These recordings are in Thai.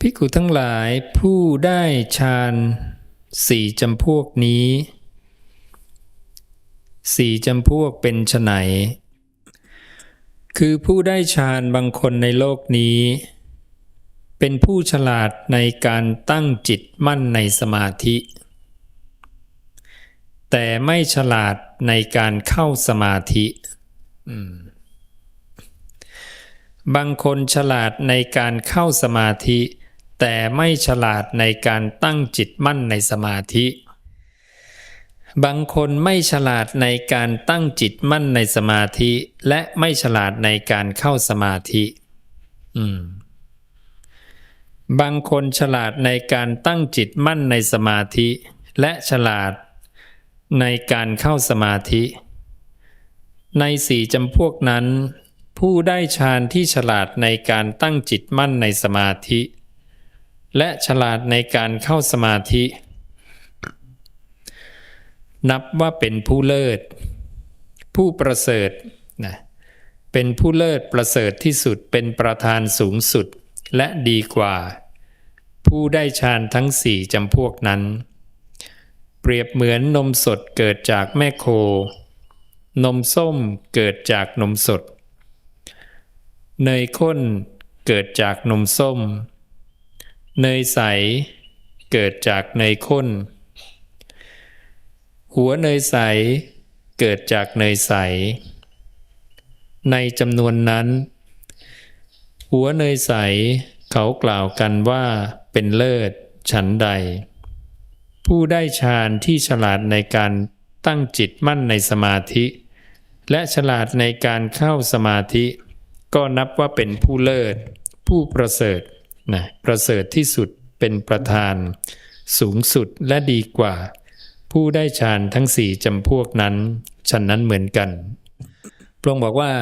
ภิกขุทั้งหลายผู้ได้ฌานสี่จำพวกนี้สี่จำพวกเป็นไฉนคือผู้ได้ฌานบางคนในโลกนี้ เป็นผู้ฉลาดในการตั้งจิตมั่นในสมาธิ แต่ไม่ฉลาดในการเข้าสมาธิบางคนฉลาดในการเข้าสมาธิ แต่ไม่ฉลาดในการตั้งจิตมั่นในสมาธิ บางคนไม่ฉลาดในการตั้งจิตมั่นในสมาธิ และไม่ฉลาดในการเข้าสมาธิอืมบางคนฉลาดในการตั้งจิตมั่นในสมาธิ และฉลาดในการเข้าสมาธิ ในสี่จำพวกนั้น ผู้ได้ฌานที่ฉลาดในการตั้งจิตมั่นในสมาธิ และฉลาดในการเข้าสมาธิ นับว่าเป็นผู้เลิศ ผู้ประเสริฐนะเป็นผู้เลิศประเสริฐที่สุดเป็นประธานสูงสุดและดีกว่า ผู้ได้ฌานทั้งสี่จำพวกนั้น เปรียบเหมือนนมสดเกิดจากแม่โค นมส้มเกิดจากนมสด เนยข้นเกิดจากนมส้ม เนยใส เกิดจากเนยข้น หัวเนยใส เกิดจากเนยใส ในจำนวนนั้น หัวเนยใสเขากล่าวกันว่าเป็นเลิศฉันใด ผู้ได้ฌานที่ฉลาดในการตั้งจิตมั่นในสมาธิ และฉลาดในการเข้าสมาธิ ก็นับว่าเป็นผู้เลิศ ผู้ประเสริฐ นะประเสริฐที่สุดเป็นประธาน สูงสุดและดีกว่า ผู้ได้ฌานทั้งสี่จำพวกนั้นฉันนั้นเหมือนกันพระองค์บอกว่า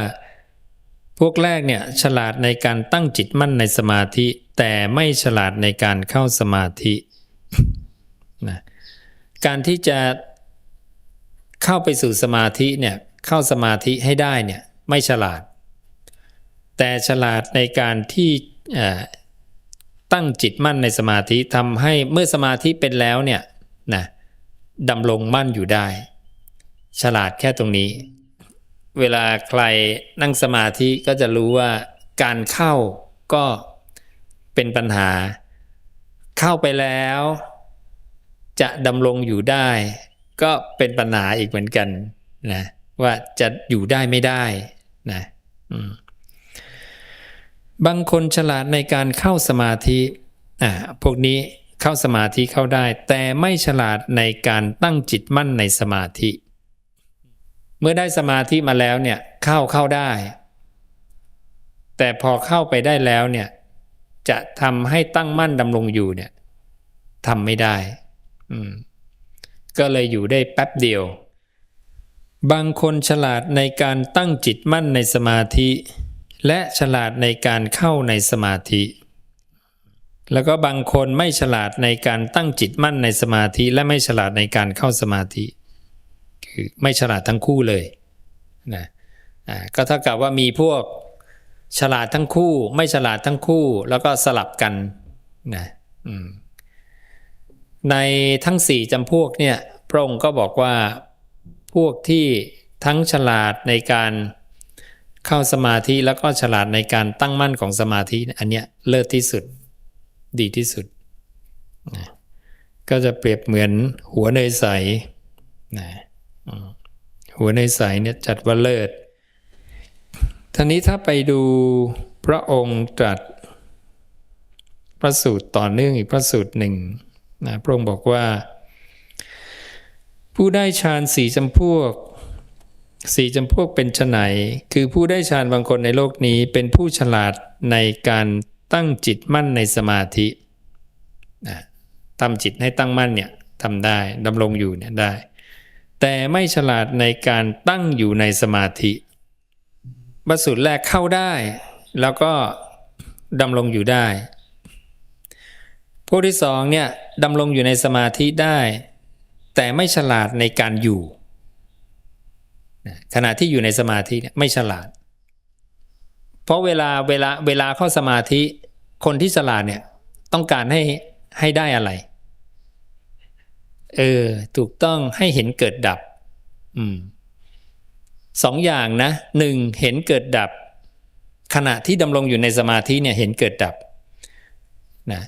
พวกแรกเนี่ยฉลาดในการตั้งจิตมั่นในสมาธิ แต่ไม่ฉลาดในการเข้าสมาธินะการที่จะเข้าไปสู่สมาธิเนี่ยเข้าสมาธิให้ได้เนี่ยไม่ฉลาด แต่ฉลาดในการที่ ตั้งจิตมั่นในสมาธิทำให้เมื่อสมาธิเป็นแล้วเนี่ยนะดำรงมั่นอยู่ได้ ฉลาดแค่ตรงนี้ เวลาใครนั่งสมาธิก็จะรู้ว่าการเข้าก็เป็นปัญหา เข้าไปแล้ว จะดำรงอยู่ได้ ก็เป็นปัญหาอีกเหมือนกันนะว่าจะอยู่ได้ไม่ได้นะ บางคนฉลาดในการเข้าสมาธิอ่าพวกนี้เข้าสมาธิเข้าได้ แต่ไม่ฉลาดในการตั้งจิตมั่นในสมาธิ เมื่อได้สมาธิมาแล้วเนี่ยเข้าเข้าได้ แต่พอเข้าไปได้แล้วเนี่ยจะทำให้ตั้งมั่นดำรงอยู่เนี่ยทำไม่ได้อืมก็เลยอยู่ได้แป๊บเดียว บางคนฉลาดในการตั้งจิตมั่นในสมาธิ และฉลาดในการเข้าในสมาธิ แล้วก็บางคนไม่ฉลาดในการตั้งจิตมั่นในสมาธิ และไม่ฉลาดในการเข้าสมาธิ คือไม่ฉลาดทั้งคู่เลยนะอ่าก็เท่ากับว่ามีพวกฉลาดทั้งคู่ ไม่ฉลาดทั้งคู่ แล้วก็สลับกันนะอืมในทั้งสี่จำพวกเนี่ยพระองค์ก็บอกว่าพวกที่ทั้งฉลาดในการ เข้าสมาธิแล้วก็ฉลาดในการตั้งมั่นของสมาธิอันเนี้ยเลิศที่สุด ดีที่สุดนะก็จะเปรียบเหมือนหัวเนยใสนะหัวเนยใสเนี่ยจัดว่าเลิศท่านี้ถ้าไปดูพระองค์ตรัสพระสูตรต่อเนื่องอีกพระสูตรหนึ่งนะพระองค์บอกว่า ผู้ได้ฌานสี่จำพวก สี่จำพวกเป็นไฉนคือผู้ได้ฌานบางคนในโลกนี้เป็นผู้ฉลาดในการตั้งจิตมั่นในสมาธินะทำจิตให้ตั้งมั่นเนี่ยทำได้ดำรงอยู่เนี่ยได้ แต่ไม่ฉลาดในการตั้งอยู่ในสมาธิบสูตรแรกเข้าได้ แล้วก็ดำรงอยู่ได้ พวกที่สองเนี่ยดำรงอยู่ในสมาธิได้ แต่ไม่ฉลาดในการอยู่ ขณะที่อยู่ในสมาธิเนี่ยไม่ฉลาด เพราะเวลาเวลาเวลาเข้าสมาธิคนที่ฉลาดเนี่ยต้องการให้ให้ได้อะไร เออถูกต้องให้เห็นเกิดดับ อืมสองอย่างนะหนึ่งเห็นเกิดดับ ขณะที่ดำรงอยู่ในสมาธิเนี่ยเห็นเกิดดับนะ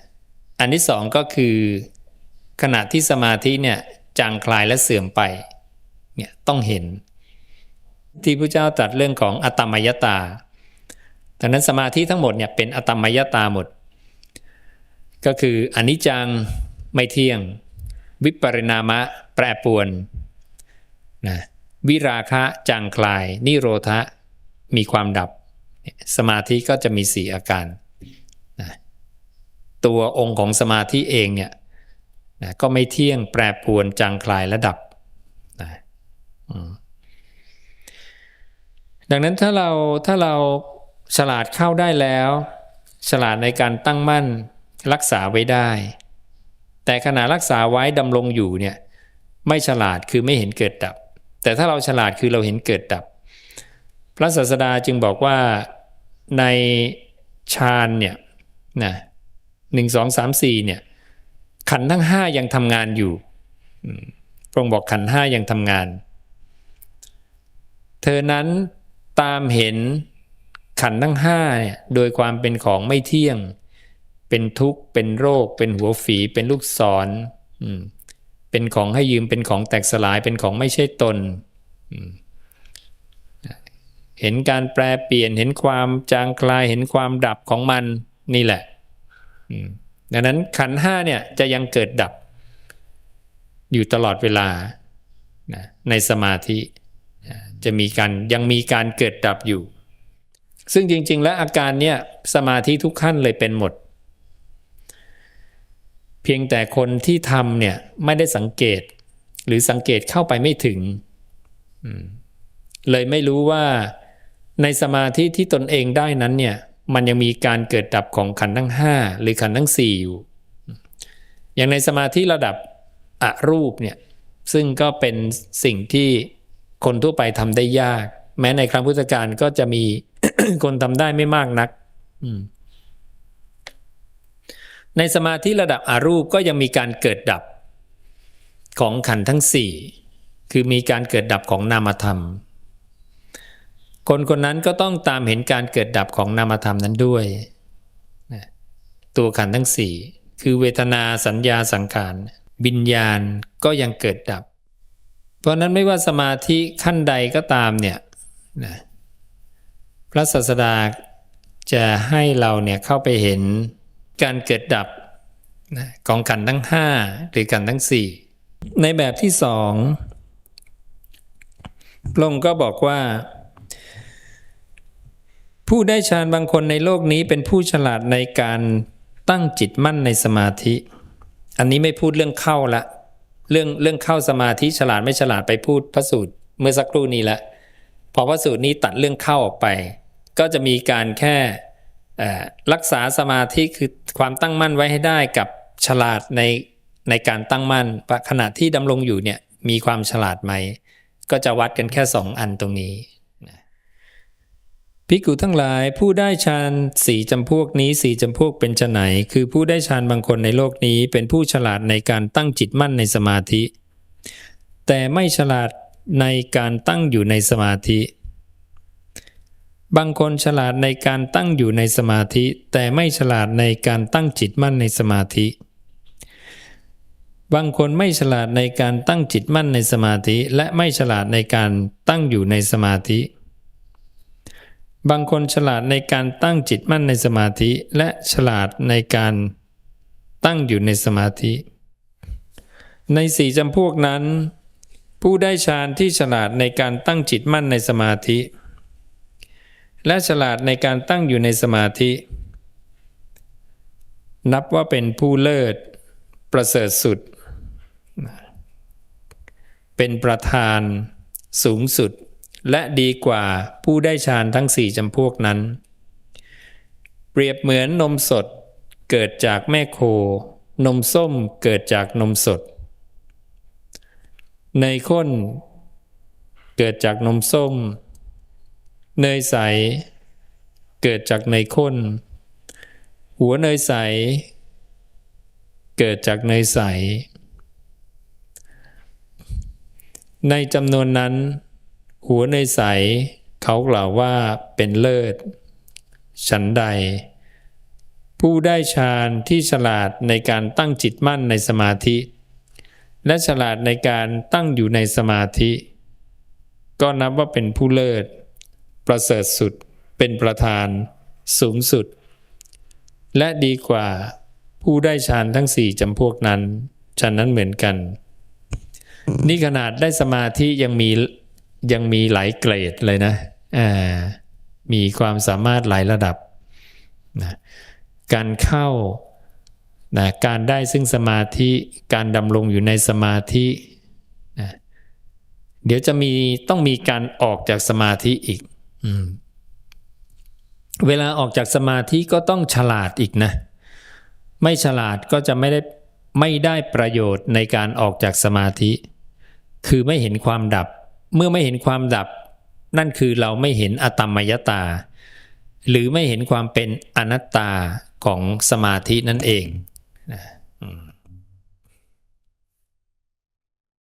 อันที่สองก็คือ ขณะที่สมาธิเนี่ยจางคลายและเสื่อมไปเนี่ยต้องเห็น ที่พระเจ้าตรัสเรื่องของอัตมยตาดังนั้นสมาธิทั้งหมดเนี่ยเป็นอัตมยตาหมด ก็คืออนิจจังไม่เที่ยง วิปริณามะแปรปวนนะวิราคะจางคลาย นิโรธะมีความดับ สมาธิก็จะมีสี่อาการนะตัวองค์ของสมาธิเองเนี่ยนะก็ไม่เที่ยงแปรปวนจางคลายและดับนะ ดังนั้นถ้าเราถ้าเราฉลาดเข้าได้แล้ว ฉลาดในการตั้งมั่นรักษาไว้ได้ แต่ขณะรักษาไว้ดำรงอยู่เนี่ยไม่ฉลาดคือไม่เห็นเกิดดับ แต่ถ้าเราฉลาดคือเราเห็นเกิดดับ พระศาสดาจึงบอกว่าในฌานเนี่ยนะหนึ่งสองสามสี่เนี่ยขันทั้งห้ายังทำงานอยู่พระองค์บอกขันห้ายังทำงาน เธอนั้น ตามเห็นขันทั้งห้าเนี่ยโดยความเป็นของไม่เที่ยง เป็นทุกข์ เป็นโรค เป็นหัวฝีเป็นลูกศรเป็นของให้ยืมเป็นของแตกสลายเป็นของไม่ใช่ตน เห็นการแปลเปลี่ยนเห็นความจางคลายเห็นความดับของมันนี่แหละดังนั้นขันห้าเนี่ยจะยังเกิดดับ อยู่ตลอดเวลาในสมาธิ จะมีการยังมีการเกิดดับอยู่ ซึ่งจริง ๆ แล้วอาการเนี่ยสมาธิทุกขั้นเลยเป็นหมด เพียงแต่คนที่ทำเนี่ยไม่ได้สังเกต หรือสังเกตเข้าไปไม่ถึง เลยไม่รู้ว่าในสมาธิที่ตนเองได้นั้นเนี่ยมันยังมีการเกิดดับของขันธ์ทั้ง 5 หรือขันธ์ทั้ง 4 อยู่ อย่างในสมาธิระดับอรูปเนี่ยซึ่งก็เป็นสิ่งที่ คนทั่วไปทำได้ยาก แม้ในครั้งพุทธกาลก็จะมีคนทำได้ไม่มากนักในสมาธิระดับอารูปก็ยังมีการเกิดดับของขันธ์ทั้งสี่คือมีการเกิดดับของนามธรรม คนคนนั้นก็ต้องตามเห็นการเกิดดับของนามธรรมนั้นด้วย ตัวขันธ์ทั้งสี่คือเวทนาสัญญาสังขารวิญญาณก็ยังเกิดดับ เพราะนั้นไม่ว่าสมาธิขั้นใดก็ตามเนี่ยนะพระศาสดาจะให้เราเนี่ยเข้าไปเห็นการเกิดดับนะของขันทั้งห้าหรือขันทั้งสี่ในแบบที่สองพระองค์ก็บอกว่า ผู้ได้ฌานบางคนในโลกนี้เป็นผู้ฉลาดในการตั้งจิตมั่นในสมาธิ อันนี้ไม่พูดเรื่องเข้าละ เรื่องเรื่องเข้าสมาธิฉลาดไม่ฉลาดไปพูดพระสูตรเมื่อสักครู่นี้ละพอพระสูตรนี้ตัดเรื่องเข้าออกไป ก็จะมีการแค่รักษาสมาธิคือความตั้งมั่นไว้ให้ได้กับฉลาดในในการตั้งมั่นขณะที่ดำรงอยู่เนี่ยมีความฉลาดไหม ก็จะวัดกันแค่สองอันตรงนี้ ภิกขุทั้งหลายผู้ได้ฌานสี่จำพวกนี้สี่จำพวกเป็นไนคือผู้ได้ฌานบางคนในโลกนี้เป็นผู้ฉลาดในการตั้งจิตมั่นในสมาธิ แต่ไม่ฉลาดในการตั้งอยู่ในสมาธิ บางคนฉลาดในการตั้งอยู่ในสมาธิ แต่ไม่ฉลาดในการตั้งจิตมั่นในสมาธิ บางคนไม่ฉลาดในการตั้งจิตมั่นในสมาธิ และไม่ฉลาดในการตั้งอยู่ในสมาธิ บางคนฉลาดในการตั้งจิตมั่นในสมาธิ และฉลาดในการตั้งอยู่ในสมาธิ ในสี่จำพวกนั้น ผู้ได้ฌานที่ฉลาดในการตั้งจิตมั่นในสมาธิ และฉลาดในการตั้งอยู่ในสมาธิ นับว่าเป็นผู้เลิศ ประเสริฐสุด เป็นประธานสูงสุด และดีกว่าผู้ได้ฌานทั้งสี่จำพวกนั้น เปรียบเหมือนนมสดเกิดจากแม่โค นมส้มเกิดจากนมสด เนยข้น เกิดจากนมส้ม เนยใส เกิดจากเนยข้น หัวเนยใส เกิดจากเนยใส ในจำนวนนั้น หัวเนยใสเขากล่าวว่าเป็นเลิศ ฉันใด ผู้ได้ฌานที่ฉลาดในการตั้งจิตมั่นในสมาธิ และฉลาดในการตั้งอยู่ในสมาธิ ก็นับว่าเป็นผู้เลิศ ประเสริฐสุดเป็นประธาน สูงสุด และดีกว่าผู้ได้ฌานทั้งสี่จำพวกนั้นฉะนั้นเหมือนกัน นี่ขนาดได้สมาธิยังมี ยังมีหลายเกรดเลยนะมีความสามารถหลายระดับนะการเข้านะการได้ซึ่งสมาธิการดำรงอยู่ในสมาธินะเดี๋ยวจะมีต้องมีการออกจากสมาธิอีกอเวลาออกจากสมาธิก็ต้องฉลาดอีกนะ ไม่ฉลาดก็จะไม่ได้ไม่ได้ประโยชน์ในการออกจากสมาธิ คือไม่เห็นความดับ เมื่อไม่เห็นความดับ นั่นคือเราไม่เห็นอตมมยตา หรือไม่เห็นความเป็นอนัตตาของสมาธินั่นเองนะ